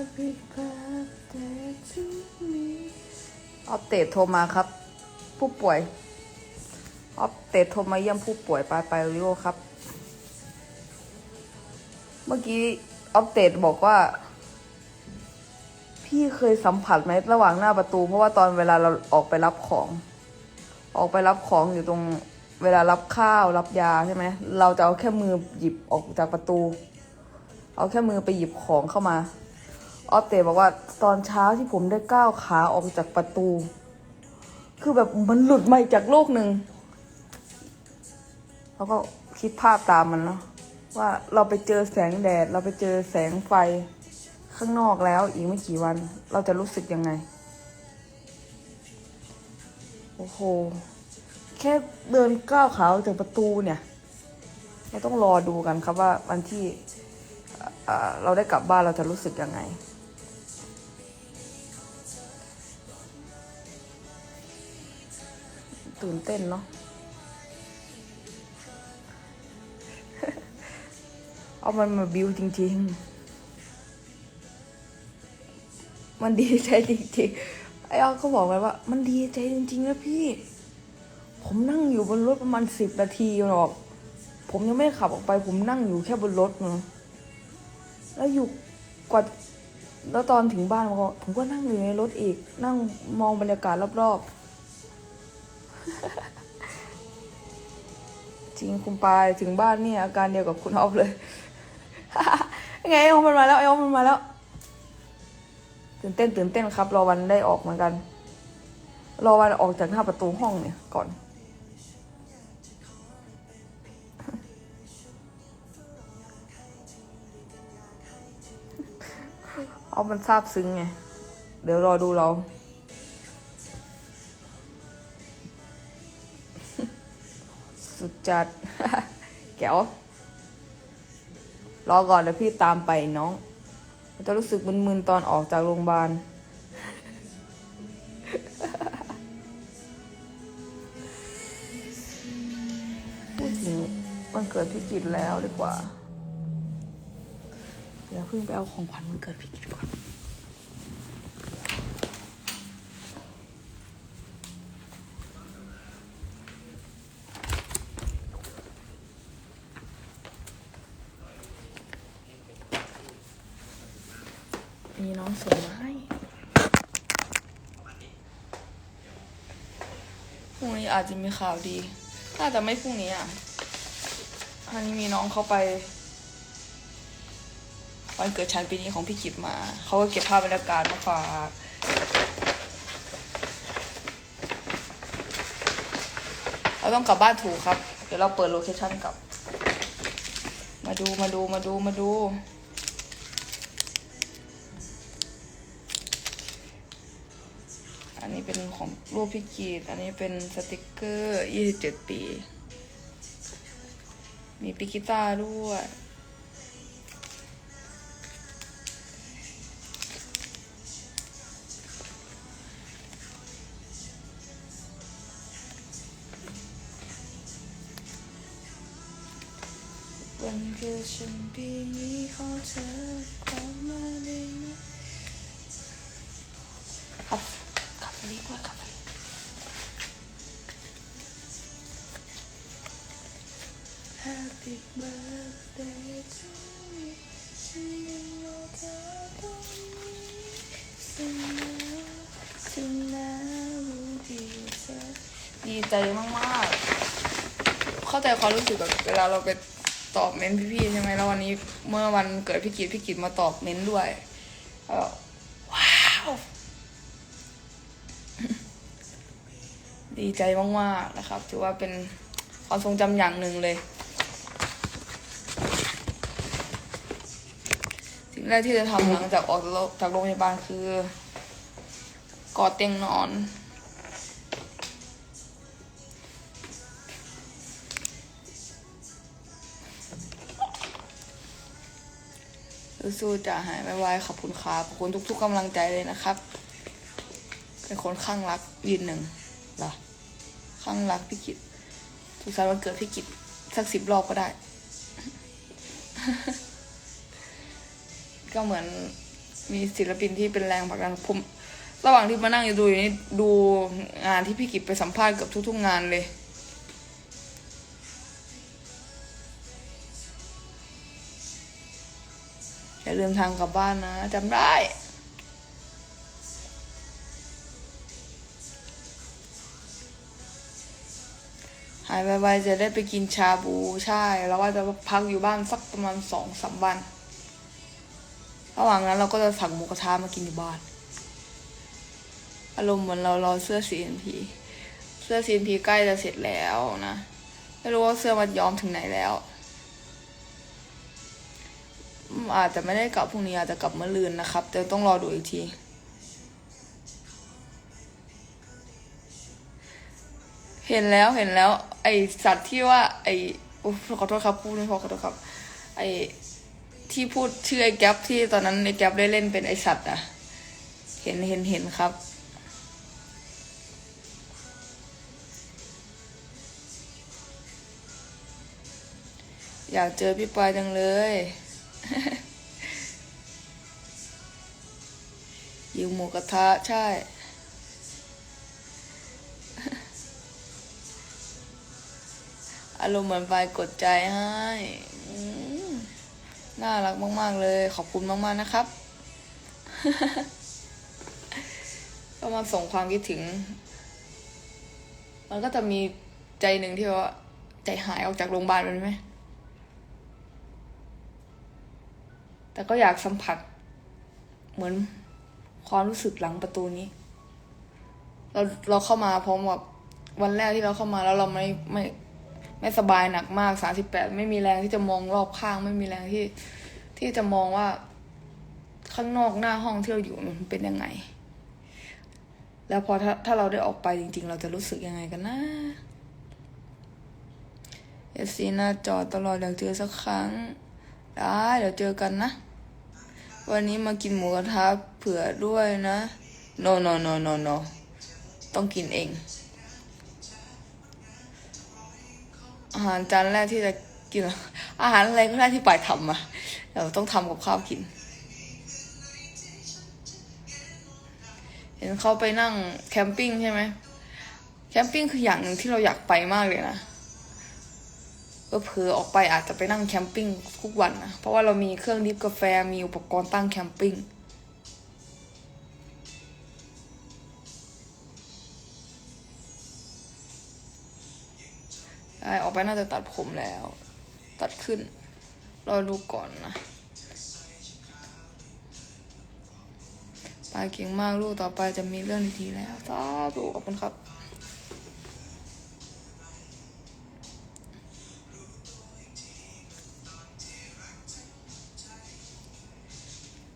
อัปเดตโทรมาครับ ผู้ป่วยอัปเดตโทรมาเยี่ยมผู้ป่วยไปไปริโอครับ เมื่อกี้อัปเดตบอกว่า พี่เคยสัมผัสไหมระหว่างหน้าประตู เพราะว่าตอนเวลาเราออกไปรับของ ออกไปรับของอยู่ตรงเวลารับข้าวรับยาใช่ไหม เราจะเอาแค่มือหยิบออกจากประตู เอาแค่มือไปหยิบของเข้ามา ออฟเตบอกว่าตอนเช้าที่ผมได้ก้าวขาออกจากประตู คือแบบมันหลุดมาจากโลกหนึ่งแล้วก็คิดภาพตามมันเนาะว่าเราไปเจอแสงแดด เราไปเจอแสงไฟข้างนอกแล้วอีกไม่กี่วัน เราจะรู้สึกยังไง โอ้โห แค่เดินก้าวขาออกจากประตูเนี่ยเราต้องรอดูกันครับว่าวันที่เราได้กลับบ้านเราจะรู้สึกยังไง ตื่นเต้นเนาะเอามันมาบิวจริง ๆ มันดีใจจริงๆ ไอ้ออฟเขาบอกไว้ว่า มันดีใจจริงๆนะพี่ ผมนั่งอยู่บนรถประมาณสิบนาทีหรอก ผมยังไม่ได้ขับออกไป ผมนั่งอยู่แค่บนรถเนาะแล้วอยู่กว่าแล้วตอนถึงบ้านผมก็นั่งอยู่ในรถอีก นั่งมองบรรยากาศรอบๆ จริงคุณปายถึงบ้านนี่อาการเดียวกับคุณออฟเลย ไงไอออฟมันมาแล้วไอออฟมันมาแล้ว ตื่นเต้นตื่นเต้นครับ รอวันได้ออกเหมือนกัน รอวันออกจากหน้าประตูห้องเนี่ยก่อนเอามันซาบซึ้งไง เดี๋ยวรอดูเรา สุดจัด แก้วรอก่อนเดี๋ยวพี่ตามไปน้องจะรู้สึกมึนๆตอนออกจากโรงพยาบาล พูดถึงวันเกิดพี่กิตแล้วดีกว่า เดี๋ยวเพิ่งไปเอาของขวัญวันเกิดพี่กิตก่อน มีน้องส่งมาให้พรุ่งนี้ อาจจะมีข่าวดี น่าจะไม่พรุ่งนี้อะอันนี้มีน้องเขาไปวันเกิดฉันปีนี้ของพี่กิตมา เขาก็เก็บภาพบรรยากาศมาฝากเราต้องกลับบ้านถูกครับ เดี๋ยวเราเปิดโลเคชั่นกลับ มาดูมาดูมาดูมาดู ของรูปพี่กีดอันนี้เป็นสติกเกอร์ 27 ปี มีปิกิต้าด้วย วันเกิดฉันปีนี้ขอเธอขอมาได้ Happy birthday to me ฉันยังรอเธอตรงนี้ฉันนะฉันนะรู้ดีเธอดีใจมากๆ เข้าใจความรู้สึกแบบเวลาเราไปตอบเมนพี่ๆใช่ไหมแล้ววันนี้เมื่อวันเกิดพี่กิจพี่กิจมาตอบเมนด้วยแล้วว้าว ดีใจมากๆนะครับ ถือว่าเป็นความทรงจำอย่างหนึ่งเลย สิ่ง แรกที่จะทำหลังจากออกจากโรงพยาบาลคือกอดเตียงนอน สู้ๆจะหายไวๆขอบคุณครับขอบคุณทุก ๆกำลังใจเลยนะครับ เป็นคนข้างรักยืนหนึ่งเหรอข้างรักพี่กิตทุกสารวันเกิดพี่กิตสักสิบรอบก็ได้ ก็เหมือนมีศิลปินที่เป็นแรงผลักดันผมระหว่างที่มานั่งอยู่ดูอยู่นี่ดูงานที่พี่กิจไปสัมภาษณ์เกับทุกๆงานเลย อย่าลืมทางกลับบ้านนะจำได้หายไวๆจะได้ไปกินชาบูใช่ แล้วว่าจะพักอยู่บ้านสักประมาณสองสามวัน ระหว่างนั้นเราก็จะสั่งหมูกระทะมากินที่บ้าน อารมณ์เหมือนเรารอเสื้อ CNP เสื้อ CNP ใกล้จะเสร็จแล้วนะ ไม่รู้ว่าเสื้อมัดย้อมถึงไหนแล้วอืมอาจจะไม่ได้กลับพรุ่งนี้อาจจะกลับเมื่อลืนนะครับแต่ต้องรอดูอีกทีเห็นแล้วเห็นแล้ว ไอสัตว์ที่ว่า ไอโอ้ขอโทษครับพูดไม่พอขอโทษครับ ไอ ที่พูดชื่อไอแก๊ปที่ตอนนั้นไอแก๊ปได้เล่นเป็นไอสัตว์อะเห็นเห็นเห็นครับ อยากเจอพี่ปอยจังเลยยิวหมูกระทะใช่อารมณ์เหมือนไฟกดใจให้อืม น่ารักมาก ๆ เลย ขอบคุณมาก ๆ นะครับ ก็มาส่งความคิดถึง มันก็จะมีใจหนึ่งที่ว่าใจหายออกจากโรงพยาบาลมันไหม แต่ก็อยากสัมผัส เหมือนความรู้สึกหลังประตูนี้ เราเราเข้ามาพร้อมกับวันแรกที่เราเข้ามาแล้วเราไม่ไม่ ไม่สบายหนักมากสามสิบแปดไม่มีแรงที่จะมองรอบข้าง ไม่มีแรงที่ที่จะมองว่าข้างนอกหน้าห้องที่เราอยู่มันเป็นยังไง แล้วพอถ้าถ้าเราได้ออกไปจริง ๆ เราจะรู้สึกยังไงกันนะเอสซีหน้าจอตลอดอยากเจอสักครั้งได้เดี๋ยวเจอกันนะ วันนี้มากินหมูกระทะเผื่อด้วยนะ no no no no no ต้องกินเอง อาหารจานแรกที่จะกินอาหารอะไรก็ได้ที่ป่ายทำอะเดี๋ยวต้องทำกับข้าวกิน เห็นเขาไปนั่งแคมปิ้งใช่ไหมแคมปิ้งคืออย่างหนึ่งที่เราอยากไปมากเลยนะก็เผลอออกไปอาจจะไปนั่งแคมปิ้งทุกวันนะเพราะว่าเรามีเครื่องดริฟกาแฟมีอุปกรณ์ตั้งแคมปิ้ง ใช่ออกไปน่าจะตัดผมแล้ว ตัดขึ้น รอดูก่อนนะปาเก่งมากลูกต่อไปจะมีเรื่องดีๆแล้วสาธุขอบคุณครับ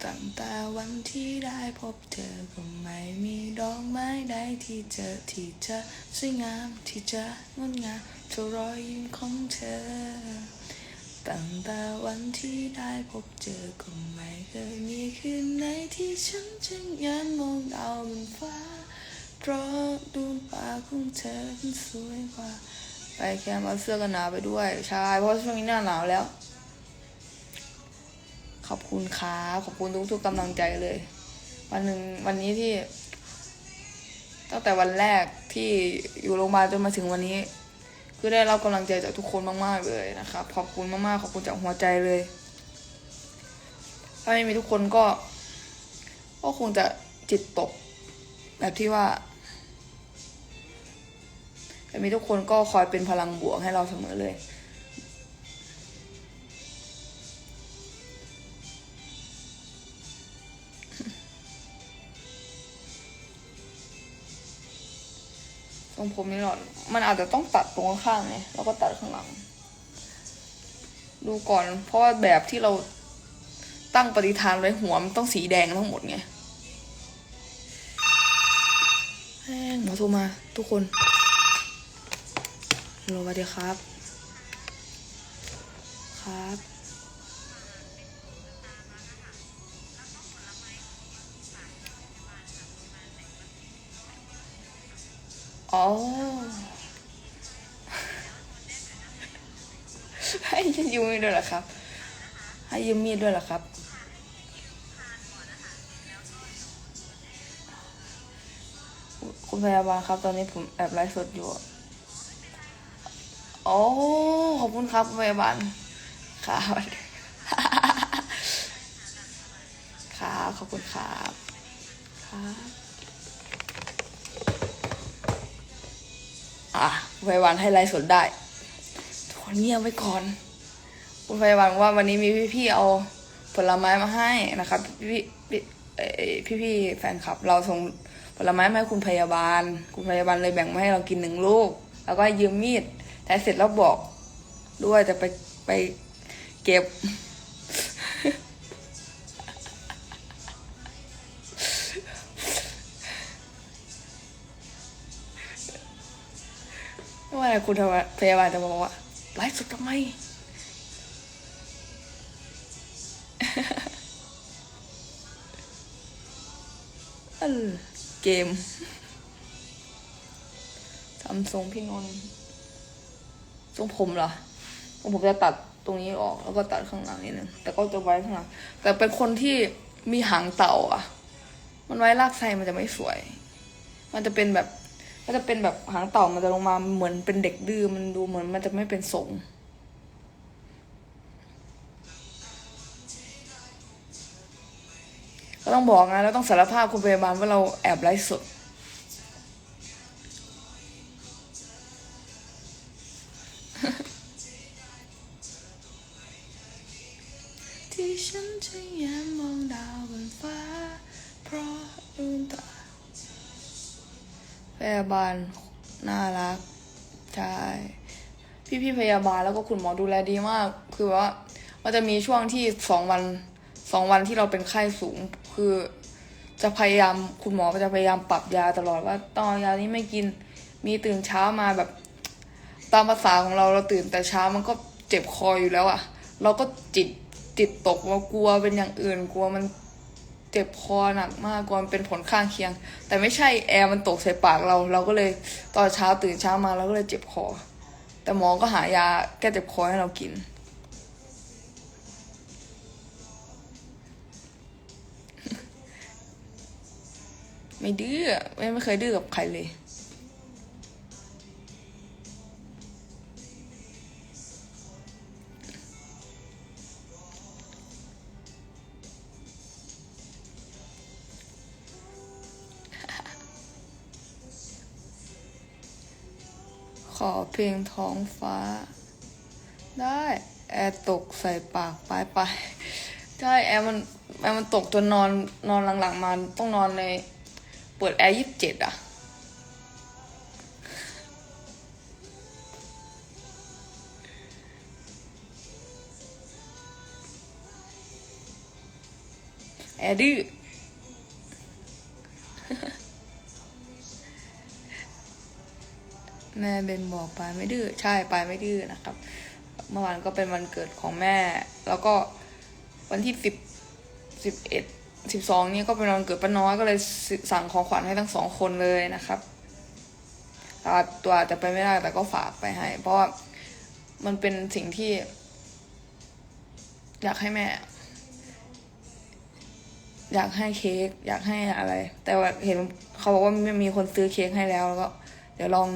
ตั้งแต่วันที่ได้พบเธอก็ไม่มีดอกไม้ใดที่เจอที่จะสวยงามที่จะงดงาม ท่ารอยยิ้มของเธอ ตั้งแต่วันที่ได้พบเจอก็ไม่เคยมีคืนไหนที่ฉันจะยันมองดาวบนฟ้า เพราะดวงตาของเธอมันสวยกว่า ไปแคมเอาเสื้อกันหนาวไปด้วย ใช่ เพราะช่วงนี้หน้าหนาวแล้ว ขอบคุณครับขอบคุณทุกๆกำลังใจเลย วันหนึ่งวันนี้ที่ ตั้งแต่วันแรกที่อยู่โรงพยาบาลจนมาถึงวันนี้ คือได้รับกำลังใจจากทุกคนมาก ๆ เลยนะครับขอบคุณมากๆขอบคุณจากหัวใจเลย ถ้าไม่มีทุกคนก็ ก็คงจะจิตตก แบบที่ว่าแต่มีทุกคนก็คอยเป็นพลังบวกให้เราเสมอเลย ตรงผมนี่หรอมันอาจจะต้องตัดตรงข้างไงแล้วก็ตัดข้างหลัง ดูก่อน เพราะว่าแบบที่เราตั้งปฏิฐานไว้หัวมันต้องสีแดงทั้งหมดไงแม่งหมอโทรมา ทุกคนฮัลโหลสวัสดีครับ ครับ ให้ยืมมีดด้วยเหรอครับ ให้ยืมมีดด้วยเหรอครับ คุณพยาบาลครับ ตอนนี้ผมแอบไลฟ์สดอยู่โอ้ขอบคุณครับคุณพยาบาลครับครับขอบคุณครับ อะคุณพยาบาลให้ไลฟ์สดได้ทุกคนเงียบไว้ก่อนคุณพยาบาลว่าวันนี้มีพี่ๆเอาผลไม้มาให้นะครับ พี่พี่พี่ๆแฟนคลับ เราส่งผลไม้มาให้คุณพยาบาล คุณพยาบาลเลยแบ่งมาให้เรากินหนึ่งลูก แล้วก็ยืมมีดแต่เสร็จแล้วบอกด้วยจะไปไปเก็บ ว่าอะไรคุณพยาบาลจะบอกว่าไลฟ์สดทำไมเกมทำทรงพี่นนท์ทรงผมเหรอผมผมจะตัดตรงนี้ออกแล้วก็ตัดข้างหลังนิดนึงแต่ก็จะไว้ข้างหลังแต่เป็นคนที่มีหางเต่าอะ มันไว้ลากไส้มันจะไม่สวย มันจะเป็นแบบ มันจะเป็นแบบหางเต่ามันจะลงมาเหมือนเป็นเด็กดื้อมันดูเหมือนมันจะไม่เป็นทรงก็ต้องบอกนะเราต้องสารภาพคุณพยาบาลว่าเราแอบไลฟ์สดที่ฉันจะยันมองดาวบนฟ้า เพราะดวงตา พยาบาลน่ารักใช่พี่พี่พยาบาลแล้วก็คุณหมอดูแลดีมาก คือว่ามันจะมีช่วงที่สองวันสองวันที่เราเป็นไข้สูง คือจะพยายามคุณหมอก็จะพยายามปรับยาตลอดว่าตองเอายานี้ไม่กินมีตื่นเช้ามาแบบ ตามภาษาของเราเราตื่นแต่เช้ามันก็เจ็บคออยู่แล้วอะเราก็จิตจิตตกว่ากลัวเป็นอย่างอื่นกลัวมัน เจ็บคอหนักมากกวมันเป็นผลข้างเคียง แต่ไม่ใช่แอร์มันตกใส่ปากเรา เราก็เลยตอนเช้าตื่นเช้ามาเราก็เลยเจ็บคอ แต่หมอก็หายาแก้เจ็บคอให้เรากิน ไม่ดื้อไม่ไม่เคยดื้อกับใครเลย อเพลงท้องฟ้า ได้ แอร์ตกใส่ปากไปไปใช่แอร์มันแอร์มันตกจนนอนนอนหลังๆมาต้องนอนในเปิดแอร์ยี่สิบเจ็ดอะแอร์ดื้อ แม่เบนบอกไปไม่ดื้อใช่ไปไม่ดื้อนะครับ เมื่อวานก็เป็นวันเกิดของแม่ แล้วก็วันที่สิบสิบเอ็ดสิบสองนี่ก็เป็นวันเกิดป้าน้อยก็เลยสั่งของขวัญให้ทั้งสองคนเลยนะครับตัวอาจจะไปไม่ได้แต่ก็ฝากไปให้ เพราะว่ามันเป็นสิ่งที่ อยากให้แม่ อยากให้เค้กอยากให้อะไร แต่ว่าเห็นเขาบอกว่ามีมีคนซื้อเค้กให้แล้วแล้วก็ เดี๋ยวลอง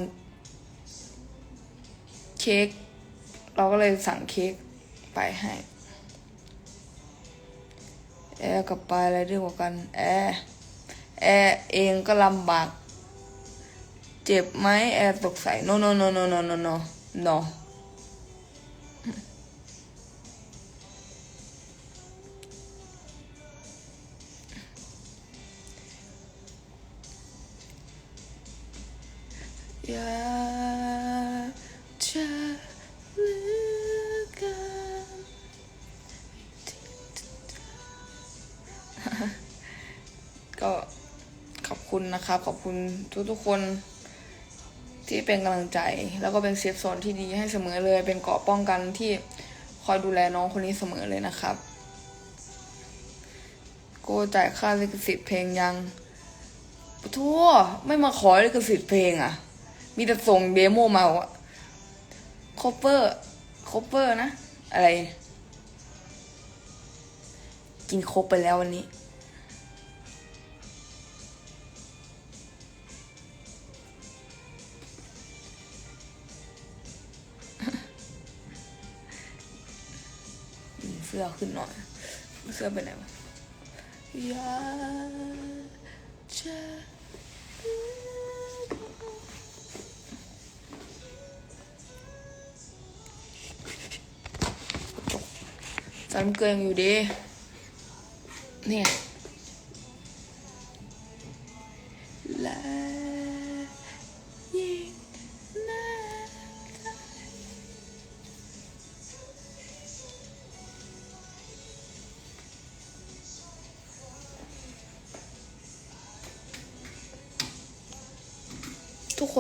เค้กเราก็เลยสั่งเค้กไปให้แอร์กับปลายอะไรดีกว่ากันแอร์แอร์เองก็ลำบาก เจ็บไหมแอร์ตกใส่ no no no no no no no no อยา ก็ขอบคุณนะครับ ขอบคุณทุกๆคนที่เป็นกำลังใจ แล้วก็เป็นเซฟโซนที่ดีให้เสมอเลย เป็นเกราะป้องกันที่คอยดูแลน้องคนนี้เสมอเลยนะครับโกจ่ายค่าลิขสิทธิ์เพลงยังปะทั่วไม่มาขอลิขสิทธิ์เพลงอะ มีแต่ส่งเดโมมาว่าคอปเปอร์คอปเปอร์นะ อะไร กินครบไปแล้ววันนี้ สื้อขึ้นหน่อย เสื้อไปไหนวะอยากจะจำเกลือยังอยู่ดีเนี่ย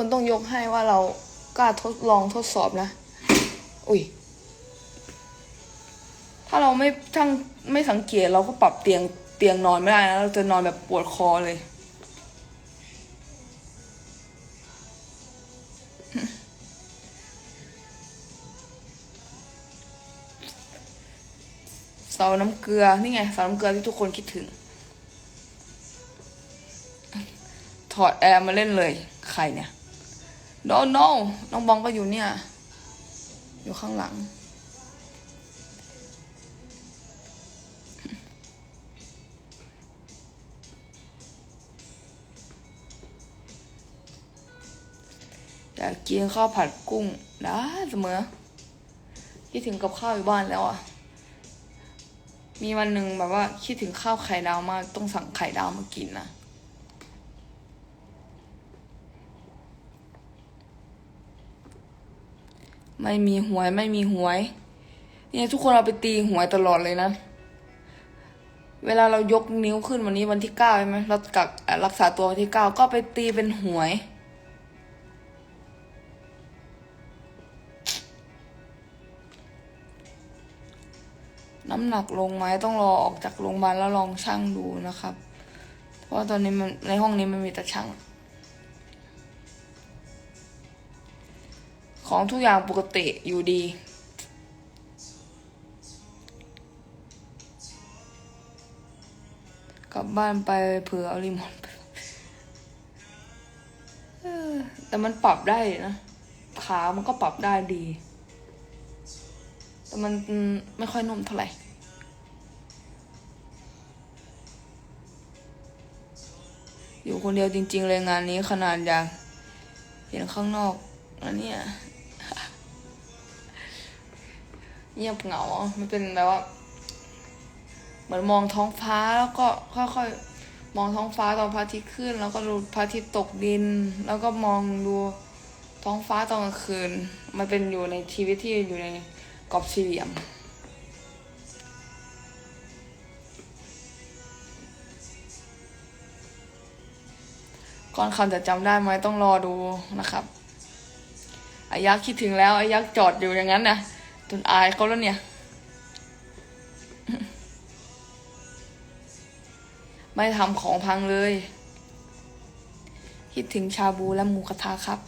คนต้องยกให้ว่าเรากล้าทดลองทดสอบนะ อุ้ย ถ้าเราไม่ทั้งไม่สังเกตเราก็ปรับเตียงเตียงนอนไม่ได้นะเราจะนอนแบบปวดคอเลย เสาน้ำเกลือ นี่ไงเสาน้ำเกลือที่ทุกคนคิดถึง ถอดแอร์มาเล่นเลย ใครเนี่ย no no น้องบองก็อยู่เนี่ย อยู่ข้างหลัง อยากกินข้าวผัดกุ้งได้เสมอคิดถึงกับข้าวอยู่บ้านแล้วอะ มีวันหนึ่งแบบว่าคิดถึงข้าวไข่ดาวมาก ต้องสั่งไข่ดาวมากินนะ ไม่มีหวยไม่มีหวย เนี่ยทุกคนเอาไปตีหวยตลอดเลยนะ เวลาเรายกนิ้วขึ้นวันนี้วันที่เก้าใช่ไหมเรากักรักษาตัววันที่เก้าก็ไปตีเป็นหวย น้ำหนักลงไหมต้องรอออกจากโรงพยาบาลแล้วลองชั่งดูนะครับ เพราะตอนนี้มันในห้องนี้มันมีแต่ชั่ง ของทุกอย่างปกติอยู่ดี กลับบ้านไปเผื่อเอารีโมทไปเออแต่มันปรับได้นะ ขามันก็ปรับได้ดี แต่มันไม่ค่อยนุ่มเท่าไหร่อยู่คนเดียวจริง ๆ เลยงานนี้ขนาดอยากเห็นข้างนอกแล้วเนี่ เงียบเหงา มันเป็นแบบว่า เหมือนมองท้องฟ้าแล้วก็ค่อยๆมองท้องฟ้าตอนพระอาทิตย์ขึ้น แล้วก็ดูพระอาทิตย์ตกดิน แล้วก็มองดูท้องฟ้าตอนกลางคืน มันเป็นอยู่ในชีวิตที่อยู่ในกรอบสี่เหลี่ยมก่อนคำจะจำได้ไหมต้องรอดูนะครับอายักษ์คิดถึงแล้วอายักษ์จอดอยู่อย่างนั้นนะ จนอายเขาแล้วเนี่ย ไม่ทำของพังเลย คิดถึงชาบูและหมูกระทะครับ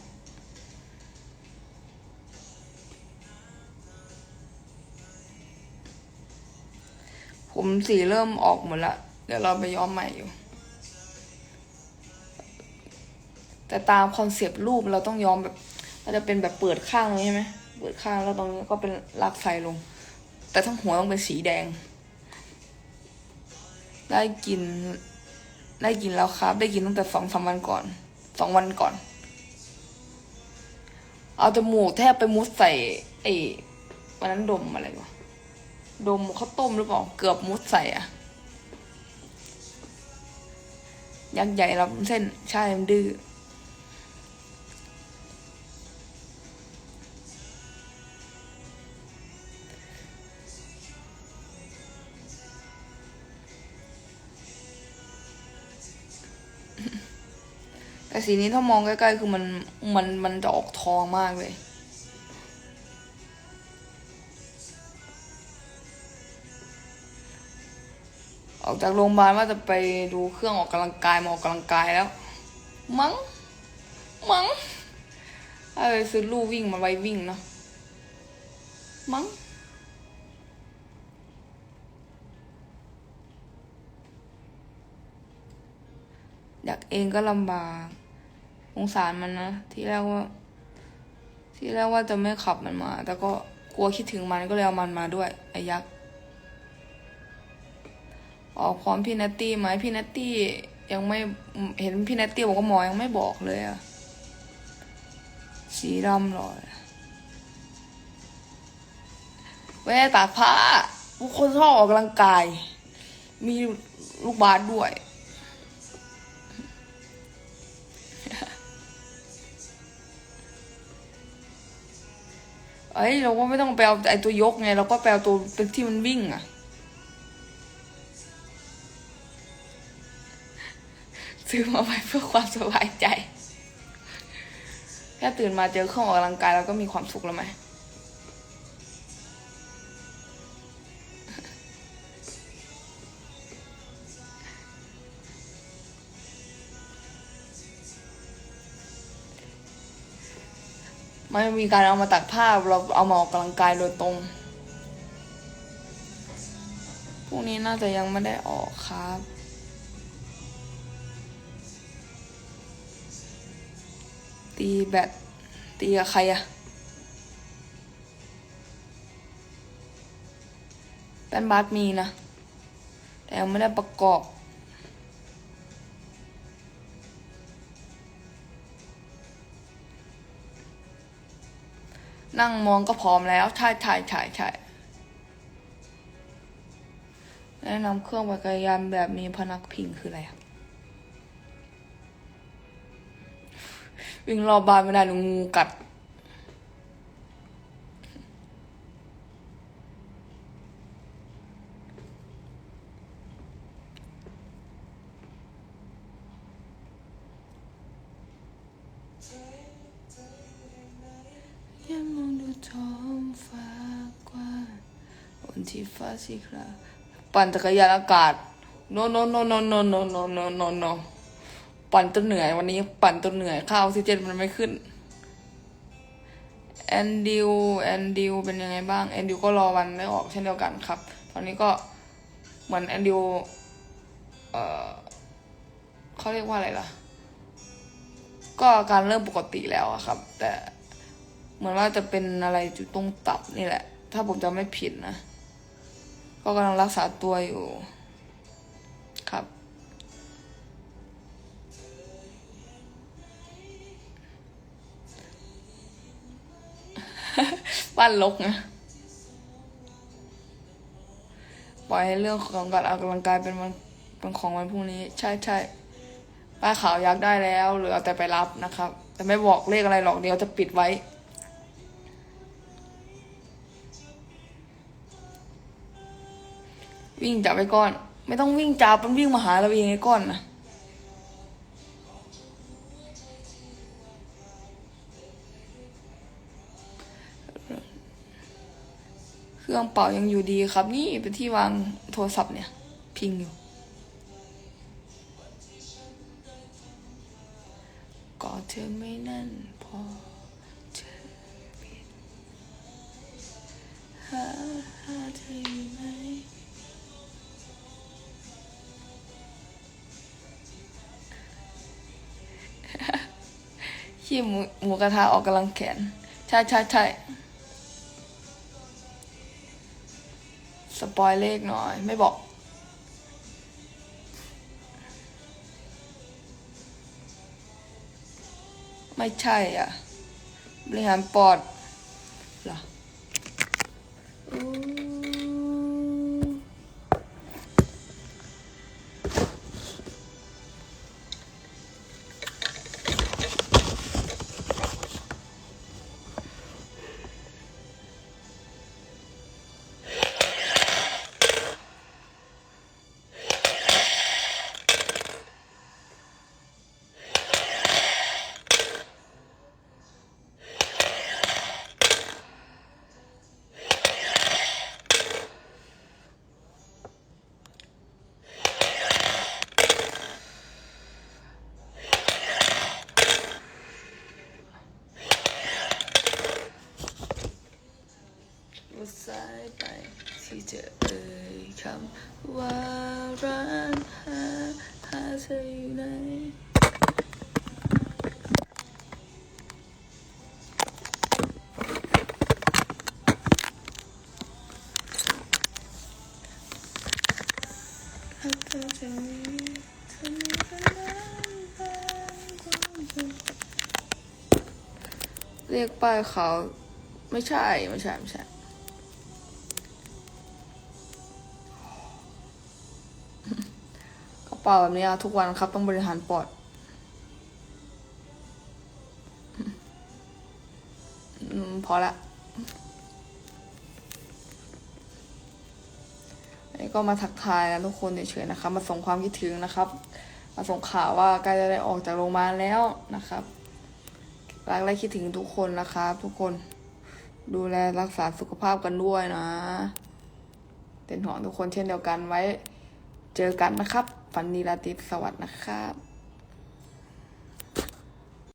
ผมสีเริ่มออกหมดละ เดี๋ยวเราไปย้อมใหม่อยู่ แต่ตามคอนเซปต์รูปเราต้องย้อมแบบเราจะเป็นแบบเปิดข้างเลยใช่ไหม เปิดข้างแล้วตรงนี้ก็เป็นลากไฟลง แต่ทั้งหัวต้องเป็นสีแดง ได้กิน ได้กินแล้วครับ ได้กินตั้งแต่สองสามวันก่อนสองวันก่อน เอาจมูกแทบไปมุดใส่ไอ้วันนั้นดมอะไรวะดมข้าวต้มหรือเปล่าเกือบมุดใส่อะยักษ์ใหญ่รับเส้นใช่มันดื้อ แต่สีนี้ถ้ามองใกล้ๆคือมันมันมันจะออกทองมากเลย ออกจากโรงพยาบาลว่าจะไปดูเครื่องออกกำลังกายมาออกกำลังกายแล้ว มั้งมั้งเอาไปซื้อลู่วิ่งมาไว้วิ่งเนาะมั้ง อยากเองก็ลำบากสงสารมันนะ ที่แรกว่า ที่แรกว่าจะไม่ขับมันมา แต่ก็กลัวคิดถึงมันก็เลยเอามันมาด้วยไอ้ยักษ์ออกพร้อมพี่นัตตี้ไหมพี่นัตตี้ยังไม่เห็นพี่นัตตี้บอกว่าหมอยังไม่บอกเลยอะสีดำหรอแว่ตากผ้าทุกคนชอบออกกำลังกาย มีลูกบาสด้วย เอ้ยเราก็ไม่ต้องไปเอาไอตัวยกไงเราก็ไปเอาตัวเป็นที่มันวิ่งอะซื้อมาไว้เพื่อความสบายใจ แค่ตื่นมาเจอเครื่องออกกำลังกายเราก็มีความสุขแล้วไหม ไม่มีการเอามาตัดภาพเราเอามาออกกำลังกายโดยตรงพรุ่งนี้น่าจะยังไม่ได้ออกครับตีแบตตีกับใครอะแป้นบาสมีนะ แต่ยังไม่ได้ประกอบ นั่งมองก็พร้อมแล้ว ใช่ใช่ใช่ใช่แนะนำเครื่องจักรยานแบบมีพนักพิงคืออะไรอะวิ่งรอบบ้านไม่ได้หนูงูกัด นที่ฟ้าสีคราปั่นจักรยานอากาศ no no no no no no no no no no ปั่นจนเหนื่อยวันนี้ปั่นจนเหนื่อยค่าออกซิเจนมันไม่ขึ้นแอนดิวแอนดิวเป็นยังไงบ้างแอนดิวก็รอวันได้ออกเช่นเดียวกันครับ ตอนนี้ก็เหมือนแอนดิวเออเขาเรียกว่าอะไรล่ะ ก็การเริ่มปกติแล้วครับ แต่เหมือนว่าจะเป็นอะไรอยู่ตรงตับนี่แหละ ถ้าผมจำไม่ผิดนะ ก็กำลังรักษาตัวอยู่ครับ บ้านลกนะปล่อยให้เรื่องของการออกกำลังกายเป็นวันเป็นของวันพรุ่งนี้ ใช่ใช่ป้าขาวยากได้แล้วเหลือแต่ไปรับนะครับ แต่ไม่บอกเลขอะไรหรอกเดี๋ยวจะปิดไว้ วิ่งจับไปก่อน ไม่ต้องวิ่งจับมันวิ่งมาหาเราเองไอ้ก้อนนะเครื่องเป่ายังอยู่ดีครับ นี่เป็นที่วางโทรศัพท์เนี่ย พิงอยู่ก็เธอไม่นั่นพอเธอผิดหาหาเธอ ที่หนขี้หมูหมูกระทะออกกำลังแขน ใช่ใช่ใช่สปอยเลขหน่อย ไม่บอก ไม่ใช่อะ บริหารปอด เรียกป้ายขาไม่ใช่ ไม่ใช่ ไม่ใช่ กระเป๋าแบบนี้ทุกวันครับต้องบริหารปอด พอละนนี้ก็มาทักทายนะทุกคนเฉยๆนะครับ มาส่งความคิดถึงนะครับ มาส่งข่าวว่าใกล้จะได้ออกจากโรงพยาบาลแล้วนะครับ รักและคิดถึงทุกคนนะครับ ทุกคนดูแลรักษาสุขภาพกันด้วยนะ เป็นห่วงทุกคนเช่นเดียวกันไว้ เจอกันนะครับ ฝันดีราตรีสวัสดิ์นะครับ